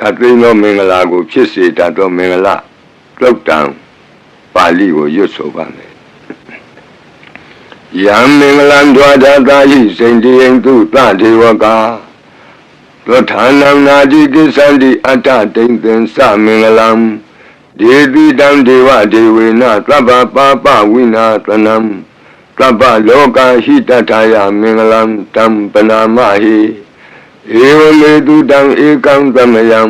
ခတ်သိမ်းသောမင်္ဂလာကို ဖြစ်စေတတ်သောမင်္ဂလာတုတ်တံပါဠိကိုရွတ်ဆိုပါမယ်ယံမင်္ဂလံဒွါဒတာဟိစိန်တိယံသူတဒေဝကာသောဌာနံနာတိကိသန္တိအတ္တတိန်သင်္စမင်္ဂလံဒေတိတံဒေဝဒေဝေနသဗ္ဗပါပဝိနာသနံသဗ္ဗလောကဟိတထာယမင်္ဂလံတံပနာမဟိ ဧဝမေတုတံဧကံသမယံ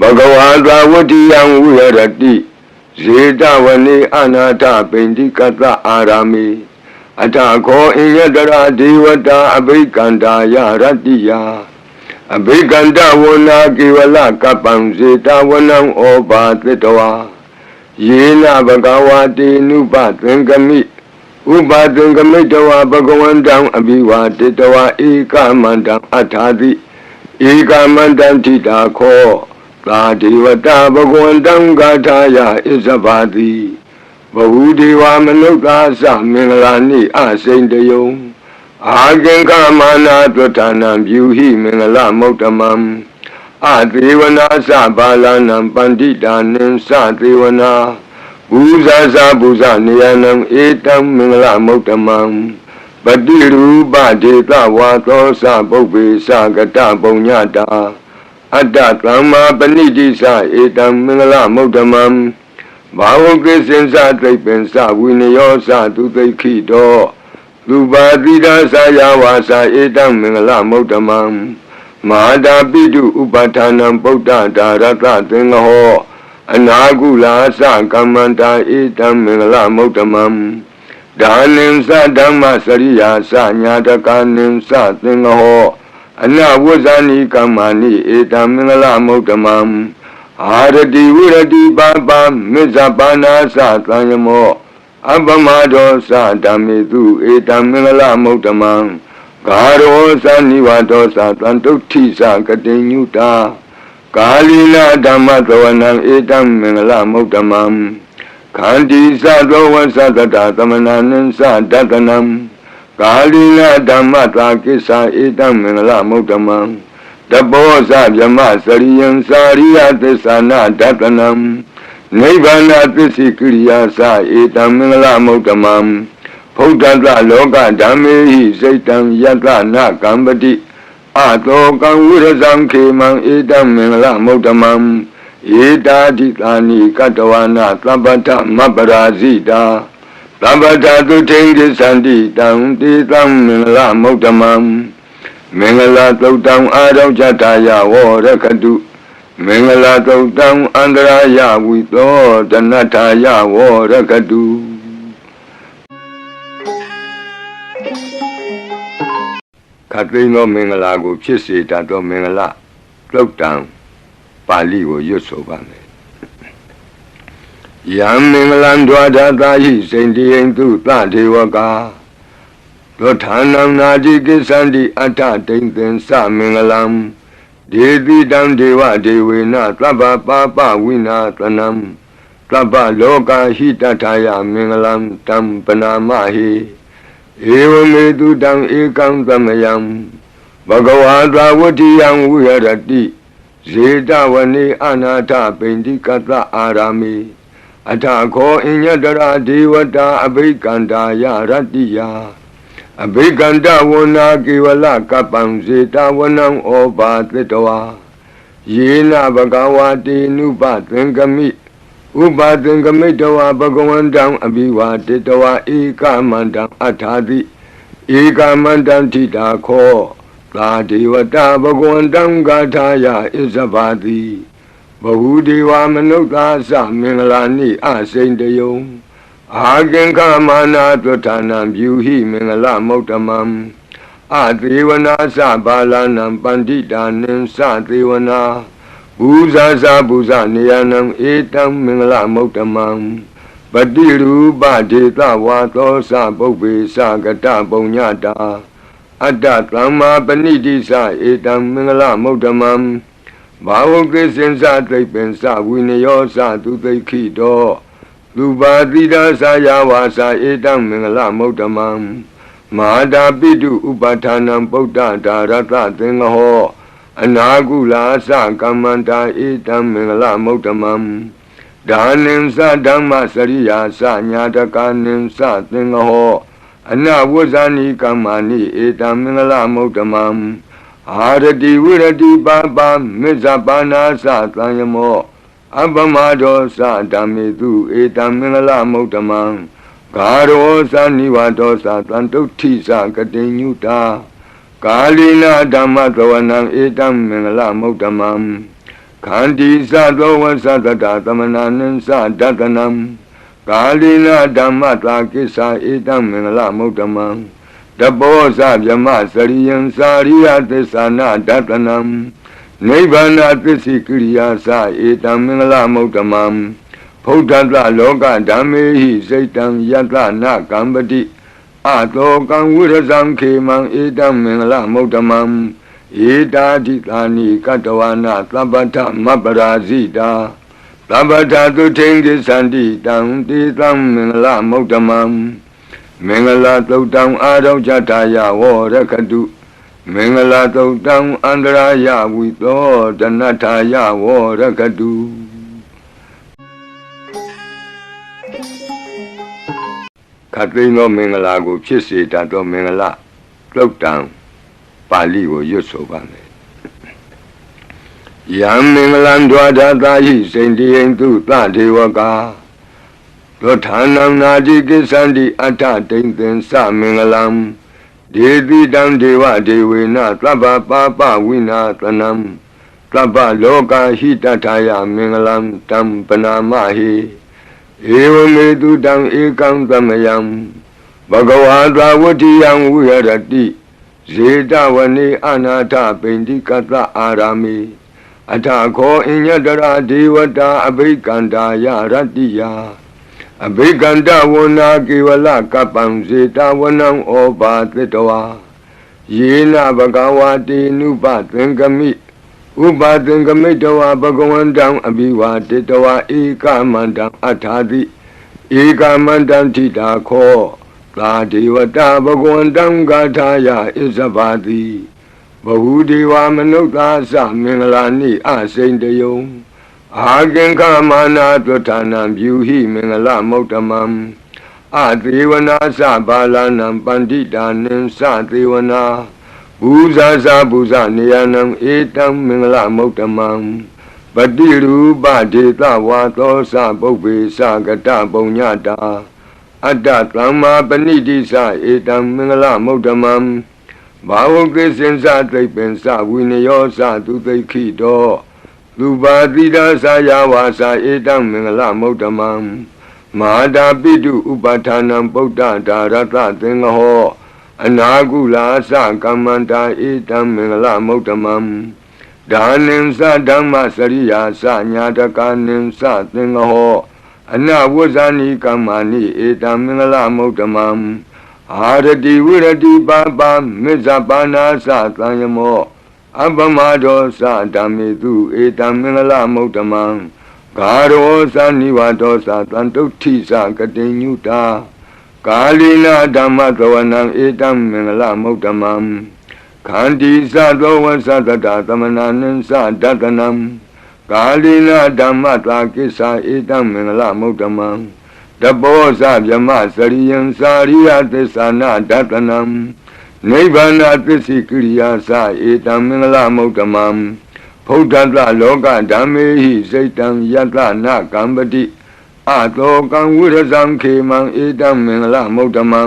ဘဂဝါသာဝတိယံဝိရတိဇေတဝနေအနာထပိန္တိကတအာရာမိအထခောအိယတရာဒေဝတာအဘိကန္တာယရတ္တိယအဘိကန္တဝနာကေဝလကပ္ပံဇေတဝနံဩဘာသတ္တဝါယေနဘဂဝါတေနုပသင်္ကမိ ဥပါသင်္ကမိတဝါဘဂဝန္တံအဘိဝါတေတဝါဧကမန္တံအထာတိဧကမန္တံထိတာခောသာဒေဝတာဘဂဝန္တံဂါထာယဣဇဘာတိဘဝုဒေဝမနုဿာသမင်္ဂလာနိအစိန်တယုံအာကင်္ကမာနာတွဋ္ဌာနံပြုဟိမင်္ဂလမௌတမံအသေဝနာသဘာလနံပန္တိတာနံသသေဝနာ ဘူဇာဇာဘူဇာနေယနံဧတံမင်္ဂလမௌတမံပတိရူပဒေတဝါသောသပုပ္ပေသကတပုံညတာအတ္တသမ္မာပဏိတိသဧတံမင်္ဂလမௌတမံဘာဝကိစင်္စသိပ္ပင်စဝိနယောသသူသိခိတောလူပါတိဒသယာဝါစာဧတံမင်္ဂလမௌတမံမဟာတာပိတုဥပဌာနံဗုဒ္ဓဒါရတသင်္ဃဟော အနာကုလာသကမ္မန္တာဧတံမင်္ဂလမௌတမံဒါနင်္စဓမ္မစရိယာသညာတကနင်္စသင်္ဃဟောအနဝဇ္ဇာနိကမ္မာနိဧတံမင်္ဂလမௌတမံအာရတိဝိရတိပါပါမစ္ဆပါနာသသံယမောအပမဒောသဓမ္မေတုဧတံမင်္ဂလမௌတမံဂါရောသနိဝတောသတံတုဋ္ဌိသကတိညုတာ ကာလီနာဓမ္မသဝနံဧတံမင်္ဂလမௌတမံခန္တီသသောဝသတတသမဏနံသဒတနံကာလီနာဓမ္မတာကိစ္ဆာဧတံမင်္ဂလမௌတမံတဘောဇဗြမစရိယံစာရိယသစ္ဆာနာဒတနံနိဗ္ဗာန်သစ္စိကိရိယာသဧတံမင်္ဂလမௌတမံဖုဒ္ဓတလောကဓမ္မေဟိစိတ်တံယတနာကံပတိ အတောကံဝိရဇံခေမံဧတံမင်္ဂလမௌတမံဧတာတိသာနိကတဝနာသဗ္ဗတမပရာဇိတာသဗ္ဗတသုထိန်တိသန္တိတံတေသံမင်္ဂလမௌတမံမင်္ဂလာသုတ်တံအာရောဇတာယဝရကတုမင်္ဂလာသုတ်တံအန္တရာယဝိသောတနထာယဝရကတု ခတ်သိမ်းသောမင်္ဂလာကို ဖြစ်စေတတ်သောမင်္ဂလာသုတ်တံပါဠိကိုရွတ်ဆိုပါမယ်ယံမင်္ဂလံဒွါဒတာဟိစိန်တိယံသူသဒေဝကာသောဌာနံနာတိကိသန္တိအတ္တတိန်သင်္စမင်္ဂလံဒေတိတံဒေဝဒေဝေနသဗ္ဗပါပဝိနာသနံသဗ္ဗလောကဟိတထာယမင်္ဂလံတံပနာမဟိ ဧဝမေတုတံဧကံသမယံဘဂဝါသာဝတိယံဝိရတိဇေတဝနေအနာထပိန္တိကတအာရာမိအထခောအညတရာဒေဝတာအဘိကန္တာယရတ္တိယအဘိကန္တဝနာကေဝလကပ္ပံဇေတဝနံဩဘာသတ္တဝါယေနဘဂဝါတေနုပသင်္ကမိ ဥပါသင်္ကမိတဝါဘဂဝန္တံအဘိဝါတေတဝါဧကမန္တံအထာတိဧကမန္တံထိတာခောသာဒေဝတာဘဂဝန္တံဂါထာယဣဇဘာတိဘဝုဒေဝမနုဿာသမင်္ဂလာနိအစိန်တယုံအာကင်္ခမာနာတွဋ္ဌာနံပြုဟိမင်္ဂလမௌတမံအသေဝနာသဘာလနံပန္တိတာနံသသေဝနာ ဘူဇာဇာဘူဇာနေယနံဧတံမင်္ဂလမௌတမံပတိရူပဒေသဝါသောသပုပ္ပေသကတပုံညတာအတ္တသမ္မာပဏိတိသဧတံမင်္ဂလမௌတမံဘာဝကိစင်္စသိပ္ပင်္စဝိနယောသသူသိခိတောလူပါတိဒသယာဝါစာဧတံမင်္ဂလမௌတမံမဟာတာပိတုဥပဌာနံဗုဒ္ဓဒါရတသင်္ဃဟော အနာကုလာသကမ္မန္တာဧတံမင်္ဂလမုဒ္ဓမံဒါနိသဓမ္မစရိယာသညာတကာနိသသင်္ဃဟောအနဝဇ္ဇာနိကမ္မာနိဧတံမင်္ဂလမုဒ္ဓမံအာရတိဝိရတိပါပါမစ္ဆပါနာသသံယမောအပမဒောသဓမ္မေတုဧတံမင်္ဂလမုဒ္ဓမံဂါရောသနိဝတောသတံတုဋ္ဌိသကတိညုတာ ကာလိနာဓမ္မသဝနံဧတံမင်္ဂလမုဒ္ဓမံခန္တီသသောဝသတတသမနာနံသဒတနံကာလိနာဓမ္မတာကိစ္ဆာဧတံမင်္ဂလမုဒ္ဓမံတဘောဇဗြမစရိယံစာရိယသစ္ဆာနာဒတနံနိဗ္ဗာနသစ္စိကိရိယာသဧတံမင်္ဂလမုဒ္ဓမံဖုဒ္ဓတလောကဓမ္မေဟိစိတ်တံယတနာကံပတိ အတောကံဝိရဇံခေမံဧတံမင်္ဂလမုဒ္ဓမံဧတာတိသာနိကတဝနာသဗ္ဗထမပ္ပရာဇိတာသဗ္ဗထသုထိန်ကိသန္တိတံတေတံမင်္ဂလမုဒ္ဓမံမင်္ဂလာသုတ်တံအာရုံကြတာယဝရခတုမင်္ဂလာသုတ်တံအန္တရာယဝိသောတဏ္ဍာယဝရခတု ခတ်သိမ်းသောမင်္ဂလာကို ဖြစ်စေတတ်သောမင်္ဂလာသုတ်တံပါဠိကိုရွတ်ဆိုပါမယ်ယံမင်္ဂလံဒွါဒတာဟိစိန်တိယံသူသဒေဝကာသောဌာနံနာတိကိသန္တိအတ္ထတိန်သင်္စမင်္ဂလံဒေတိတံဒေဝဒေဝေနသဗ္ဗပါပဝိနာသနံသဗ္ဗလောကဟိတထာယမင်္ဂလံတံပနာမဟိ ဧဝမေတုတံဧကံသမယံဘဂဝါသာဝတိယံဝိရတိဇေတဝနေအနာထပိန္တိကတအာရာမိအထခောအညတရာဒေဝတာအဘိကန္တာယရတ္တိယအဘိကန္တဝနာကေဝလကပ္ပံဇေတဝနံဩဘာသတ္တဝါယေနဘဂဝါတေနုပသင်္ကမိ ဥပါသင်္ကမိတဝါဘဂဝန္တံအဘိဝါတေတဝါဧကမန္တံအထာတိဧကမန္တံထိတာခောသာဒေဝတာဘဂဝန္တံဂါထာယဣဇဘာတိဘဝုဒေဝမနုဿာသမင်္ဂလာနိအစိန်တယုံအာကင်္ခမာနာသွဌာနံပြုဟိမင်္ဂလမௌတမံအသေးဝနာသဘာလနံပန္တိတာနင်္စသေးဝနာ ဘူဇာဇာဘူဇနေယနံဧတံမင်္ဂလမௌတမံပတိရူပဒေသဝါသောသပုပ္ပေသကတပုံညတာအတ္တသမ္မာပဏိတိသဧတံမင်္ဂလမௌတမံဘာဝကိစင်္စသိပ္ပင်စဝိနယောသသူသိခိတောသူပါတိဒသယာဝါစာဧတံမင်္ဂလမௌတမံမဟာတာပိတုဥပဌာနံဗုဒ္ဓဒါရတသင်္ဃဟော အနာကုလာသကမ္မန္တာဧတံမင်္ဂလမௌတမံဒါနိသဓမ္မစရိယာသညာတကာနိသသင်္ဃဟောအနဝဇ္ဇာနိကမ္မာနိဧတံမင်္ဂလမௌတမံအာရတိဝိရတိပါပါမစ္ဆပါနာသသံယမောအပမဒောသဓမ္မေတုဧတံမင်္ဂလမုဒ္ဓမံဂါရောသနိဝတောသတန်တုဋ္ဌိသကတိညုတာ ကာလိနာဓမ္မသဝနံဧတံမင်္ဂလမုဒ္ဓမံခန္တီသသောဝသတတသမနာနံသဒတနံကာလိနာဓမ္မတာကိစ္ဆာဧတံမင်္ဂလမုဒ္ဓမံတဘောဇဗြမစရိယံစာရိယသစ္ဆာနာဒတနံနိဗ္ဗာန်သစ္စိကိရိယာသဧတံမင်္ဂလမုဒ္ဓမံဖုဒ္ဓတလောကဓမ္မေဟိစိတ်တံယတနာကံပတိ အတောကံဝိရဇံခေမံဧတံမင်္ဂလမုဒ္ဓမံ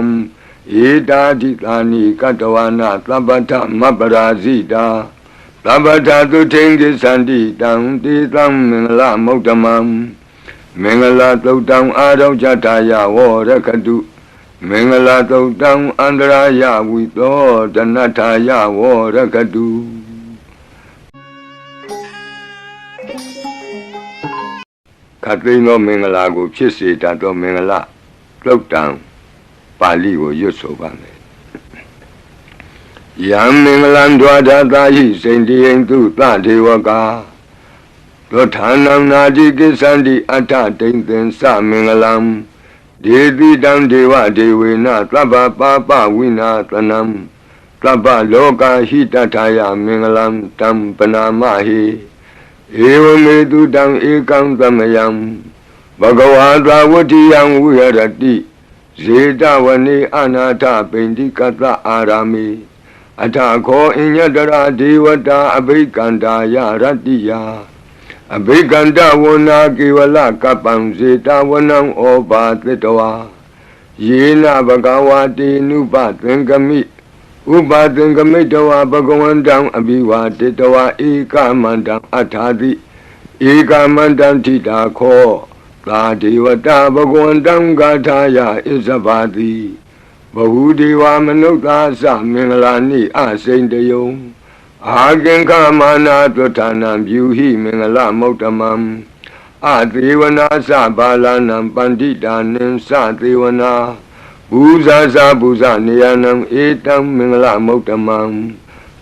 ဧတာတိသာနိကတဝနာသဗ္ဗထမပ္ပရာဇိတာသဗ္ဗထသုထိန်ကိသန္တိတံတေတံမင်္ဂလမုဒ္ဓမံမင်္ဂလာသုတ်တံအာရုံကြတာယဝရခတုမင်္ဂလာသုတ်တံအန္တရာယဝိသောတဏ္ဍာယဝရကတု ခတ်သိမ်းသောမင်္ဂလာကို ဖြစ်စေတတ်သောမင်္ဂလာသုတ်တံပါဠိကိုရွတ်ဆိုပါမယ်ယံမင်္ဂလံဒွါဒတာဟိစိန်တိယံသူသဒေဝကာသောဌာနံနာတိကိသန္တိအတ္ထတိန်သင်္စမင်္ဂလံဒေတိတံဒေဝဒေဝေနသဗ္ဗပါပဝိနာသနံသဗ္ဗလောကဟိတထာယမင်္ဂလံတံပနာမဟိ ဧဝမေတုတံဧကံသမယံဘဂဝါသာဝတိယံဝိရတိဇေတဝနေအနာထပိန္တိကတအာရာမိအထာခောအညတရာဒေဝတာအဘိကန္တာယရတ္တိယအဘိကန္တဝနာကေဝလကပ္ပံဇေတဝနံဩဘာသတ္တဝါယေနဘဂဝါတေနုပသင်္ကမိ ဥပါသင်္ကမိတဝါဘဂဝန္တံအဘိဝါတေတဝါဧကမန္တံအထာတိဧကမန္တံထိတာခောသာဒေဝတာဘဂဝန္တံဂါထာယဣဇဘာတိဘဟုဒေဝမနုဿာသမင်္ဂလာနိအစိန်တယုံအာကင်္ခမာနာတွဋ္ဌာနံပြုဟိမင်္ဂလမௌတမံအသေဝနာသဘာလနံပန္တိတာနိသသေဝနာ ဘူဇာဇာဘူဇနေယနံဧတံမင်္ဂလမௌတမံ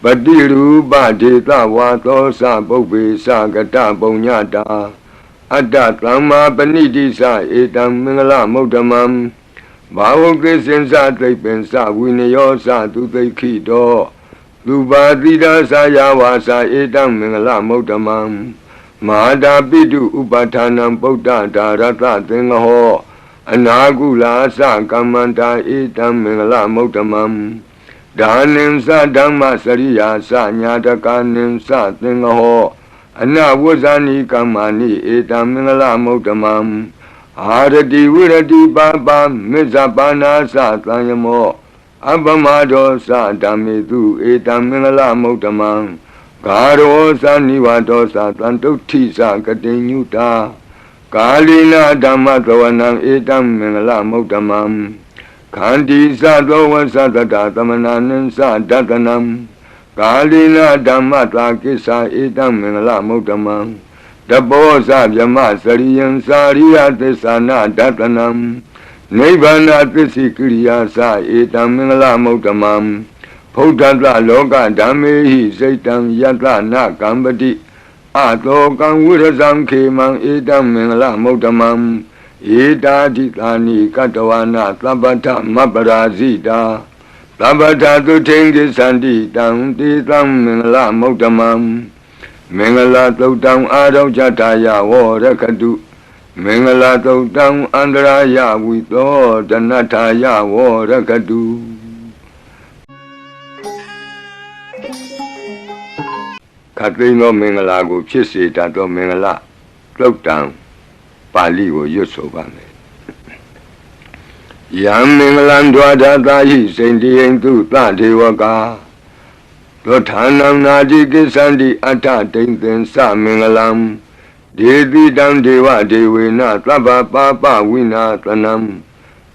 ပတိရူပဒေတဝါသောသပုပ္ပေသကတပုံညတာအတ္တသမ္မာပဏိတိသဧတံမင်္ဂလမௌတမံဘာဝကိစင်္စသိပ္ပင်္စဝိနယောသသူသိခိတောလူပါတိဒသာယဝါစာဧတံမင်္ဂလမௌတမံမဟာတာပိတုဥပဌာနံပုဒ္ဒဒါရတသင်္ဃဟော အနာကုလာသကမ္မန္တာဧတံမင်္ဂလမௌတမံဒါနိသဓမ္မစရိယာသညာတကာနိသသင်္ဃဟောအနဝဇာနိကမ္မာနိဧတံမင်္ဂလမௌတမံအာရတိဝိရတိပါပါမေဇပါနာသသံယမောအပမဒောသဓမ္မေတုဧတံမင်္ဂလမௌတမံဂါရောသနိဝတောသတန်တုဋ္ဌိသကတိညုတာ ကာလိနာဓမ္မသဝနံဧတံမင်္ဂလမௌတမံခန္တီသသောဝသတတသမနာနိသဒတနံကာလိနာဓမ္မတာကိစ္ဆာဧတံမင်္ဂလမௌတမံတဘောဇဗြမစရိယံစာရိယသစ္ဆာနာဒတနံနိဗ္ဗာနသစ္စိကိရိယာသဧတံမင်္ဂလမௌတမံဖုဒ္ဓတလောကဓမ္မေဟိစိတ်တံယတနာကံပတိ အတောကံဝိရဇံခေမံဧတံမင်္ဂလမௌတမံဧတာတိသာနိကတဝနာသဗ္ဗထမပရာဇိတာသဗ္ဗထသုထိန်ကိသန္တိတံတေတံမင်္ဂလမௌတမံမင်္ဂလာသုတ်တံအာရုံကြတာယဝရကတုမင်္ဂလာသုတ်တံအန္တရာယဝိသောတဏ္ဍာယဝရကတု ခတ်သိမ်းသောမင်္ဂလာကို ဖြစ်စေတတ်သောမင်္ဂလာသုတ်တံပါဠိကိုရွတ်ဆိုပါမယ်ယံမင်္ဂလံဒွါဒတာဟိစိန်တိယံသူသဒေဝကာသောဌာနံနာတိကိသန္တိအတ္ထတိန်သင်္စမင်္ဂလံဒေတိတံဒေဝဒေဝေနသဗ္ဗပါပဝိနာသနံ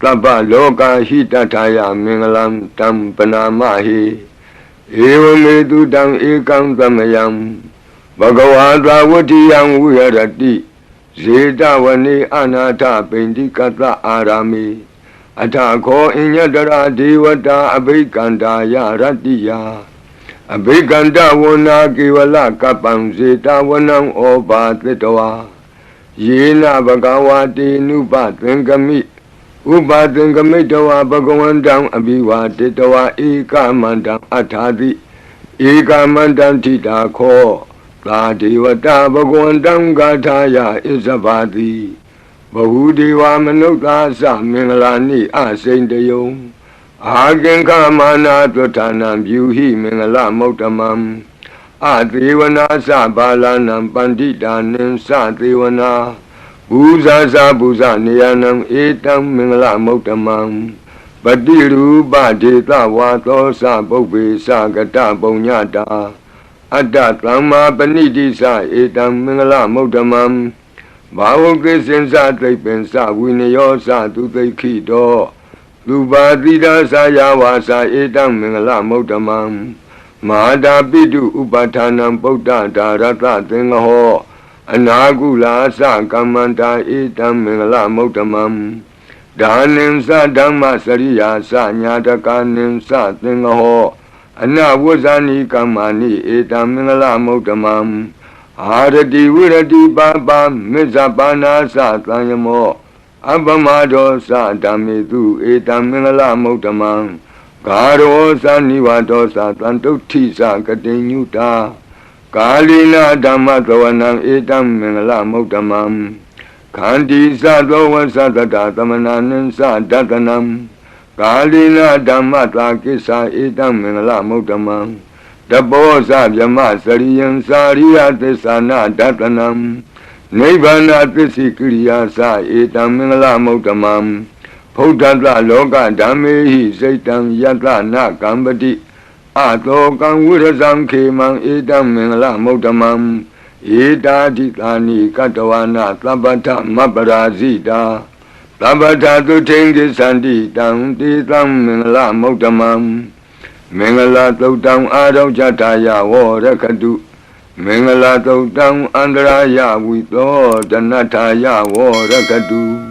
သဗ္ဗလောကဟိတထာယမင်္ဂလံတံပနာမဟိ ဧဝမေတုတံဧကံသမယံဘဂဝါသာဝတိယံဝိရတိဇေတဝနေအနာထပိန္တိကတအာရာမိအထာခောအညတရာဒေဝတာအဘိကန္တာယရတ္တိယအဘိကန္တဝနာကေဝလကပ္ပံဇေတဝနံဩဘာသတ္တဝါယေနဘဂဝါတေနုပသင်္ကမိ ဥပါသင်္ကမိတဝါဘဂဝန္တံအဘိဝါတေတဝါဧကမန္တံအထာတိဧကမန္တံထိတာခောသာဒေဝတာဘဂဝန္တံဂါထာယဣဇဘာတိဘဟုဒေဝမနုဿာသမင်္ဂလာနိအစိန်တယုံအာကင်္ခမာနာတွဋ္ဌာနံပြုဟိမင်္ဂလမௌတမံအသေဝနာသဘာလနံပန္တိတာနိသသေဝနာ ဘူဇာဇာဘူဇနေယနံဧတံမင်္ဂလမௌတမံပတိရူပဒေတဝါသောသပုပ္ပေသကတပုံညတာအတ္တသမ္မာပဏိတိသဧတံမင်္ဂလမௌတမံဘာဝကိစင်္စသိပ္ပင်္စဝိနယောသသူသိခိတောလူပါတိဒသာယဝါစာဧတံမင်္ဂလမௌတမံမဟာတာပိတုဥပဌာနံပုဒ္ဒဒါရတသင်္ဃဟော အနာကုလာသကမ္မန္တာဧတံမင်္ဂလမௌတမံဒါနိသဓမ္မစရိယာသညာတကာနိသသင်္ဃဟောအနဝဇာနိကမ္မာနိဧတံမင်္ဂလမௌတမံအာရတိဝိရတိပါပါမေဇပါနာသသံယမောအပမဒောသဓမ္မေတုဧတံမင်္ဂလမௌတမံဂဂါရောသနိဝတောသတန်တုဋ္ဌိသကတိညုတာ ကာလိနာဓမ္မသဝနံဧတံမင်္ဂလမௌတ္တမံခန္တီသသောဝသတတသမနာနံသဒတနံကာလိနာဓမ္မတာကိစ္ဆာဧတံမင်္ဂလမௌတ္တမံတဘောဇဗြမစရိယံစာရိယသစ္စာနာဒတနံနိဗ္ဗာန်သစ္စိကိရိယာသဧတံမင်္ဂလမௌတ္တမံဖုဒ္ဓတလောကဓမ္မေဟိစိတ်တံယတနာကံပတိ အတောကံဝိရဇံခေမံဧတံမင်္ဂလမௌတ္တမံဧတာတိသာနိကတဝနာသဗ္ဗတမပ္ပရာဇိတာသဗ္ဗတသုထိန်ကိသန္တိတံတိသံမင်္ဂလမௌတ္တမံမင်္ဂလာသုတ်တံအာရောဇတယဝရကတုမင်္ဂလာသုတ်တံအန္တရာယဝိသောတနထာယဝရကတု